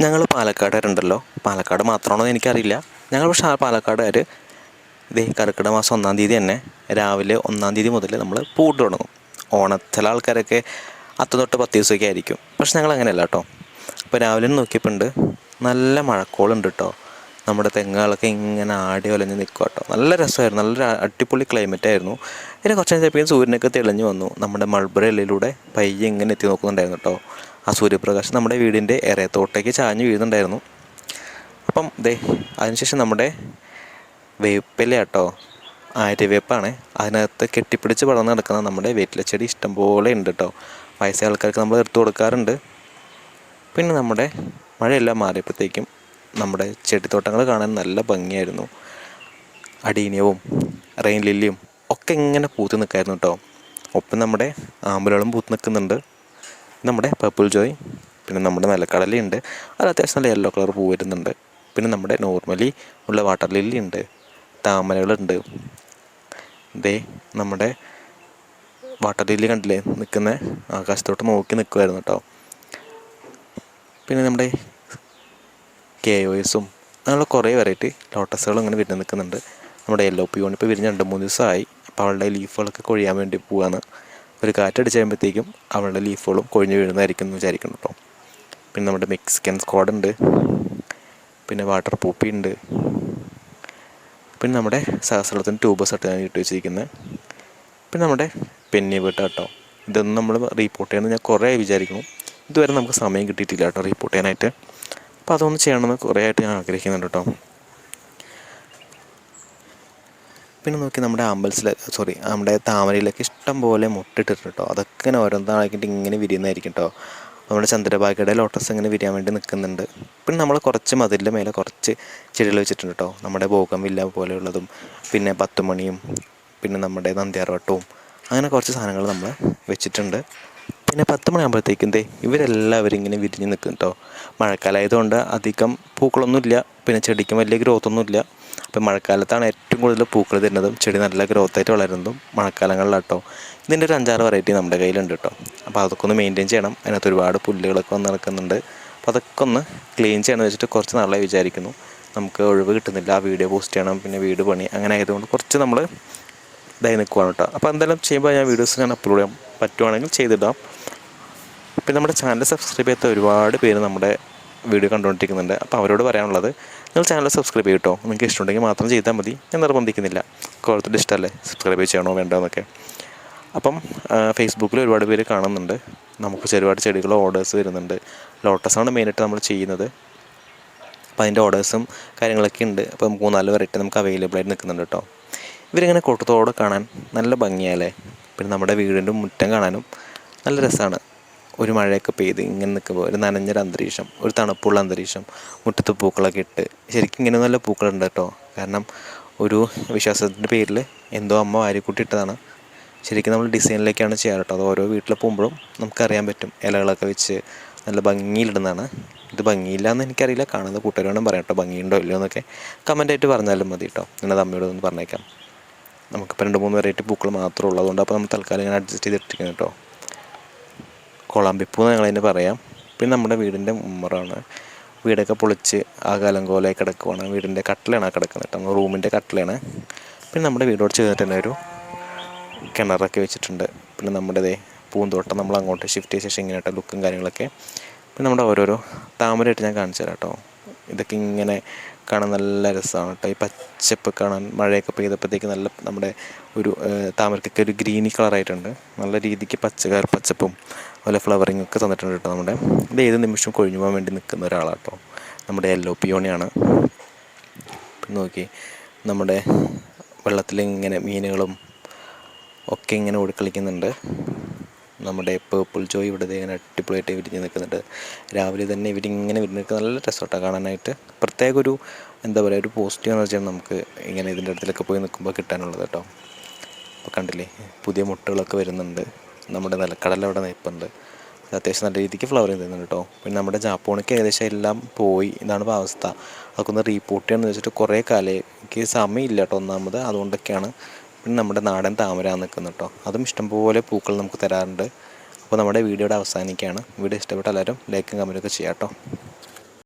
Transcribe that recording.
ഞങ്ങൾ പാലക്കാടുകാരുണ്ടല്ലോ. പാലക്കാട് മാത്രമാണോ എനിക്കറിയില്ല. ഞങ്ങൾ പക്ഷേ ആ പാലക്കാടുകാർ ഇതേ കർക്കിടക മാസം ഒന്നാം തീയതി തന്നെ രാവിലെ ഒന്നാം തീയതി മുതൽ നമ്മൾ പൂട്ട് തുടങ്ങും. ഓണ ചില ആൾക്കാരൊക്കെ അത്ത തൊട്ട് പത്ത് ദിവസമൊക്കെ ആയിരിക്കും. പക്ഷെ ഞങ്ങൾ അങ്ങനെയല്ല കേട്ടോ. അപ്പോൾ രാവിലെ നോക്കിയപ്പോൾ ഉണ്ട് നല്ല മഴക്കോളുണ്ട് കേട്ടോ. നമ്മുടെ തെങ്ങുകളൊക്കെ ഇങ്ങനെ ആടി ഒലഞ്ഞ് നിൽക്കുക കേട്ടോ. നല്ല രസമായിരുന്നു. നല്ലൊരു അടിപൊളി ക്ലൈമറ്റ് ആയിരുന്നു. പിന്നെ കുറച്ച് കഴിഞ്ഞപ്പോഴും സൂര്യനൊക്കെ തെളിഞ്ഞു വന്നു. നമ്മുടെ മൾബറി പയ്യെ ഇങ്ങനെ എത്തി നോക്കുന്നുണ്ടായിരുന്നു കേട്ടോ. ആ സൂര്യപ്രകാശം നമ്മുടെ വീടിന്റെ എറയത്തോട്ടേക്ക് ചാഞ്ഞ് വീഴുന്നുണ്ടായിരുന്നു. അപ്പം ദേ അതിനുശേഷം നമ്മുടെ വേപ്പില കേട്ടോ ആര്യവേപ്പാണ്. അതിനകത്ത് കെട്ടിപ്പിടിച്ച് വളർന്ന് കിടക്കുന്ന നമ്മുടെ വേപ്പില ചെടി ഇഷ്ടംപോലെ ഉണ്ട് കേട്ടോ. വയസ്സായ ആൾക്കാർക്ക് നമ്മൾ എടുത്തു കൊടുക്കാറുണ്ട്. പിന്നെ നമ്മുടെ മഴയെല്ലാം മാറിയപ്പോഴത്തേക്കും നമ്മുടെ ചെടിത്തോട്ടങ്ങൾ കാണാൻ നല്ല ഭംഗിയായിരുന്നു. അടീനിയവും റെയിൻ ലില്ലിയും ഒക്കെ ഇങ്ങനെ പൂത്ത് നിൽക്കായിരുന്നു കേട്ടോ. ഒപ്പം നമ്മുടെ ആമ്പലുകളും പൂത്ത് നിൽക്കുന്നുണ്ട്. നമ്മുടെ പർപ്പിൾ ജോയ് പിന്നെ നമ്മുടെ നിലക്കടലയുണ്ട് അത് അത്യാവശ്യം നല്ല യെല്ലോ കളർ പൂ വരുന്നുണ്ട്. പിന്നെ നമ്മുടെ നോർമലി ഉള്ള വാട്ടർ ലില്ലി ഉണ്ട്. താമരകളുണ്ട് ദേ നമ്മുടെ വാട്ടർ ലില്ലി കണ്ടില്ലേ? നിൽക്കുന്ന ആകാശത്തോട്ട് നോക്കി നിൽക്കുമായിരുന്നു കേട്ടോ പിന്നെ നമ്മുടെ കെ ഒ എസും അങ്ങനെയുള്ള കുറേ വെറൈറ്റി ലോട്ടസുകളും ഇങ്ങനെ വിരിഞ്ഞ് നിൽക്കുന്നുണ്ട് നമ്മുടെ യെല്ലോ പിയോൺ ഇപ്പോൾ വിരിഞ്ഞ് രണ്ട് മൂന്ന് ദിവസമായി. അപ്പോൾ അവളുടെ ലീഫുകളൊക്കെ കൊഴിയാൻ വേണ്ടി പോവാണ്. ഒരു കാറ്റടിച്ച് കഴിയുമ്പോഴത്തേക്കും അവളുടെ ലീഫുകളും കൊഴിഞ്ഞു വീഴുന്നതായിരിക്കും എന്ന് വിചാരിക്കുന്നു കേട്ടോ. പിന്നെ നമ്മുടെ മെക്സിക്കൻ സ്ക്വാഡ് ഉണ്ട്. പിന്നെ വാട്ടർ പൂപ്പി ഉണ്ട്. പിന്നെ നമ്മുടെ സഹസ്രത്തിന് ട്യൂബസ് ആയിട്ട് ഞാൻ ഇട്ട് വെച്ചിരിക്കുന്നത് പിന്നെ നമ്മുടെ പെന്നി വീട്ട കേട്ടോ. ഇതൊന്നും നമ്മൾ റിപ്പോർട്ട് ചെയ്യണമെന്ന് ഞാൻ കുറേ വിചാരിക്കുന്നു. ഇതുവരെ നമുക്ക് സമയം കിട്ടിയിട്ടില്ല കേട്ടോ റിപ്പോർട്ട് ചെയ്യാനായിട്ട്. അപ്പോൾ അതൊന്ന് ചെയ്യണമെന്ന് കുറേ ആയിട്ട് ഞാൻ ആഗ്രഹിക്കുന്നുണ്ട് കേട്ടോ. പിന്നെ നോക്കി നമ്മുടെ അമ്പൽസിൽ സോറി നമ്മുടെ താമരയിലൊക്കെ ഇഷ്ടം പോലെ മുട്ടിട്ടിട്ട് കേട്ടോ അതൊക്കെ ഇങ്ങനെ ഓരോന്നാക്കിയിട്ട് ഇങ്ങനെ വിരിയുന്നതായിരിക്കും കേട്ടോ നമ്മുടെ ചന്ദ്രഭാഗയുടെ ലോട്ടസ് ഇങ്ങനെ വിരിയാൻ വേണ്ടി നിൽക്കുന്നുണ്ട് പിന്നെ നമ്മൾ കുറച്ച് മതിലിന്റെ മേലെ കുറച്ച് ചെടികൾ വെച്ചിട്ടുണ്ട് കേട്ടോ നമ്മുടെ ഭോഗമില്ല പോലെയുള്ളതും പിന്നെ പത്തുമണിയും പിന്നെ നമ്മുടെ നന്ദ്യാർവട്ടവും അങ്ങനെ കുറച്ച് സാധനങ്ങൾ നമ്മൾ വെച്ചിട്ടുണ്ട്. പിന്നെ പത്ത് മണിയാകുമ്പോഴത്തേക്കും ദേ ഇവരെല്ലാവരും ഇങ്ങനെ വിരിഞ്ഞ് നിൽക്കും കേട്ടോ മഴക്കാലമായതുകൊണ്ട് അധികം പൂക്കളൊന്നുമില്ല പിന്നെ ചെടിക്കും വലിയ ഗ്രോത്ത് അപ്പം മഴക്കാലത്താണ് ഏറ്റവും കൂടുതൽ പൂക്കൾ തരുന്നതും ചെടി നല്ല ഗ്രോത്ത് ആയിട്ട് വളരുന്നതും മഴക്കാലങ്ങളിലാട്ടോ. ഇതിന്റെ ഒരു അഞ്ചാറ് വെറൈറ്റി നമ്മുടെ കയ്യിലുണ്ട് കേട്ടോ അപ്പോൾ അതൊക്കെ ഒന്ന് മെയിന്റെയിൻ ചെയ്യണം. അതിനകത്ത് ഒരുപാട് പുല്ലുകളൊക്കെ വന്ന് നടക്കുന്നുണ്ട്. അപ്പോൾ അതൊക്കെ ഒന്ന് ക്ലീൻ ചെയ്യണമെന്ന് വെച്ചിട്ട് കുറച്ച് നാളായി വിചാരിക്കുന്നു. നമുക്ക് ഒഴിവ് കിട്ടുന്നില്ല. ആ വീഡിയോ പോസ്റ്റ് ചെയ്യണം. പിന്നെ വീട് പണി അങ്ങനെ ആയതുകൊണ്ട് കുറച്ച് നമ്മൾ ഇതായി നിൽക്കുവാണ് കേട്ടോ അപ്പോൾ എന്തായാലും ചെയ്യുമ്പോൾ ഞാൻ വീഡിയോസ് ഞാൻ അപ്ലോഡ് ചെയ്യാൻ പറ്റുവാണെങ്കിൽ ചെയ്തിടാം. പിന്നെ നമ്മുടെ ചാനൽ സബ്സ്ക്രൈബ് ചെയ്യാത്ത ഒരുപാട് പേര് നമ്മുടെ വീഡിയോ കണ്ടുകൊണ്ടിരിക്കുന്നുണ്ട്. അപ്പോൾ അവരോട് പറയാനുള്ളത് നിങ്ങൾ ചാനൽ സബ്സ്ക്രൈബ് ചെയ്യട്ടോ നിങ്ങൾക്ക് ഇഷ്ടമുണ്ടെങ്കിൽ മാത്രം ചെയ്താൽ മതി. ഞാൻ നിർബന്ധിക്കുന്നില്ല. ഓരോരുത്തരുടെ ഇഷ്ടമല്ലേ? സബ്സ്ക്രൈബ് ചെയ്യണോ വേണ്ടോ എന്നൊക്കെ. അപ്പം ഫേസ്ബുക്കിൽ ഒരുപാട് പേര് കാണുന്നുണ്ട്. നമുക്ക് ഒരുപാട് ചെടികൾ ഓർഡേഴ്സ് വരുന്നുണ്ട്. ലോട്ടസാണ് മെയിനായിട്ട് നമ്മൾ ചെയ്യുന്നത്. അപ്പോൾ അതിന്റെ ഓർഡേഴ്സും കാര്യങ്ങളൊക്കെ ഉണ്ട്. അപ്പോൾ മൂന്നാൽ വെറൈറ്റി നമുക്ക് അവൈലബിൾ ആയിട്ട് നിൽക്കുന്നുണ്ട് കേട്ടോ ഇവരിങ്ങനെ കൂട്ടത്തോടെ കാണാൻ നല്ല ഭംഗിയാലേ പിന്നെ നമ്മുടെ വീടിന്റെ മുറ്റം കാണാനും നല്ല രസമാണ്. ഒരു മഴയൊക്കെ പെയ്ത് ഇങ്ങനെ നിൽക്കുമ്പോൾ ഒരു നനഞ്ഞൊരു അന്തരീക്ഷം ഒരു തണുപ്പുള്ള അന്തരീക്ഷം മുറ്റത്ത് പൂക്കളൊക്കെ ഇട്ട് ശരിക്കും ഇങ്ങനെ നല്ല പൂക്കളുണ്ട് കേട്ടോ. കാരണം ഒരു വിശ്വാസത്തിന്റെ പേരിൽ എന്തോ അമ്മ വാരിക്കൂട്ടി ഇട്ടതാണ്. ശരിക്കും നമ്മൾ ഡിസൈനിലേക്കാണ് ചെയ്യാറ് കേട്ടോ. അത് ഓരോ വീട്ടിൽ പോകുമ്പോഴും നമുക്കറിയാൻ പറ്റും. ഇലകളൊക്കെ വെച്ച് നല്ല ഭംഗിയിലിടുന്നതാണ്. ഇത് ഭംഗിയില്ല എന്ന് എനിക്കറിയില്ല. കാണുന്ന കൂട്ടുകാരോടും പറയാം കേട്ടോ. ഭംഗിയുണ്ടോ ഇല്ലയോ എന്നൊക്കെ കമന്റായിട്ട് പറഞ്ഞാലും മതി കേട്ടോ. ഞാനത് അമ്മയോട് ഒന്ന് പറഞ്ഞേക്കാം. നമുക്കിപ്പോൾ രണ്ട് മൂന്ന് വെറൈറ്റി പൂക്കൾ മാത്രമേ ഉള്ളൂ. അതുകൊണ്ട് അപ്പോൾ നമ്മൾ തൽക്കാലം ഇങ്ങനെ അഡ്ജസ്റ്റ് ചെയ്തിട്ടിരിക്കുന്നു കേട്ടോ. കൊളാമ്പിപ്പൂ എന്ന് ഞങ്ങളതിന് പറയാം. പിന്നെ നമ്മുടെ വീടിന്റെ ഉമ്മറാണ് വീടൊക്കെ പൊളിച്ച് ആ കാലം കോലെ കിടക്കുവാണ്. വീടിന്റെ കട്ടിലാണ് കിടക്കുന്നത് കേട്ടോ. റൂമിന്റെ കട്ടിലാണ്. പിന്നെ നമ്മുടെ വീടോട് ചേർന്നിട്ട് തന്നെ ഒരു കിണറൊക്കെ വെച്ചിട്ടുണ്ട്. പിന്നെ നമ്മുടെ ദേ പൂന്തോട്ടം നമ്മൾ അങ്ങോട്ട് ഷിഫ്റ്റ് ചെയ്ത ശേഷം ഇങ്ങനെ ലുക്കും കാര്യങ്ങളൊക്കെ. പിന്നെ നമ്മുടെ ഓരോരോ താമരയായിട്ട് ഞാൻ കാണിച്ചു തരാം കേട്ടോ. ഇതൊക്കെ ഇങ്ങനെ കാണാൻ നല്ല രസമാണ് കേട്ടോ. ഈ പച്ചപ്പ് കാണാൻ മഴയൊക്കെ പെയ്തപ്പോഴത്തേക്ക് നല്ല നമ്മുടെ ഒരു താമരക്കൊക്കെ ഒരു ഗ്രീനി കളറായിട്ടുണ്ട്. നല്ല രീതിക്ക് പച്ചക്കാർ പച്ചപ്പും അതുപോലെ ഫ്ലവറിങ് ഒക്കെ തന്നിട്ടുണ്ട് കേട്ടോ നമ്മുടെ. ഇത് ഏത് നിമിഷം കൊഴിഞ്ഞു പോകാൻ വേണ്ടി നിൽക്കുന്ന ഒരാളാണ് കേട്ടോ നമ്മുടെ യെല്ലോ പിയോണിയാണ് നോക്കി നമ്മുടെ വെള്ളത്തിൽ ഇങ്ങനെ മീനുകളും ഒക്കെ ഇങ്ങനെ ഓടിക്കളിക്കുന്നുണ്ട്. നമ്മുടെ പേർപ്പിൾ ജോയ് ഇവിടെ ഇങ്ങനെ അടിപൊളിയായിട്ട് വിരിഞ്ഞ് നിൽക്കുന്നുണ്ട്. രാവിലെ തന്നെ ഇവരിങ്ങനെ വിരിഞ്ഞ് നിൽക്കുന്ന നല്ല രസമായിട്ടാണ് കാണാനായിട്ട്. പ്രത്യേക ഒരു എന്താ പറയുക ഒരു പോസിറ്റീവ് എനർജിയാണ് നമുക്ക് ഇങ്ങനെ ഇതിന്റെ അടുത്തിലൊക്കെ പോയി നിൽക്കുമ്പോൾ കിട്ടാനുള്ളത് കേട്ടോ. അപ്പോൾ കണ്ടില്ലേ പുതിയ മുട്ടകളൊക്കെ വരുന്നുണ്ട്. നമ്മുടെ നിലക്കടല അവിടെ നിൽപ്പുണ്ട് അത് അത്യാവശ്യം നല്ല രീതിക്ക് ഫ്ലവർ ചെയ്യുന്നുണ്ട് കേട്ടോ പിന്നെ നമ്മുടെ ജാപ്പോണിക്ക് ഏകദേശം എല്ലാം പോയി. ഇതാണ് ഇപ്പോൾ അവസ്ഥ. അതൊക്കെ ഒന്ന് റീപ്പോർട്ട് ചെയ്യണമെന്ന് വെച്ചിട്ട് കുറേ കാലം സമയമില്ല കേട്ടോ ഒന്നാമത്. അതുകൊണ്ടൊക്കെയാണ് പിന്നെ നമ്മുടെ നാടൻ താമര നിൽക്കുന്നത് കേട്ടോ അതും ഇഷ്ടംപോലെ പൂക്കൾ നമുക്ക് തരാറുണ്ട്. അപ്പോൾ നമ്മുടെ വീഡിയോയുടെ അവസാനിക്കുകയാണ്. വീഡിയോ ഇഷ്ടപ്പെട്ട എല്ലാവരും ലൈക്കും കമന്റൊക്കെ ചെയ്യാം കേട്ടോ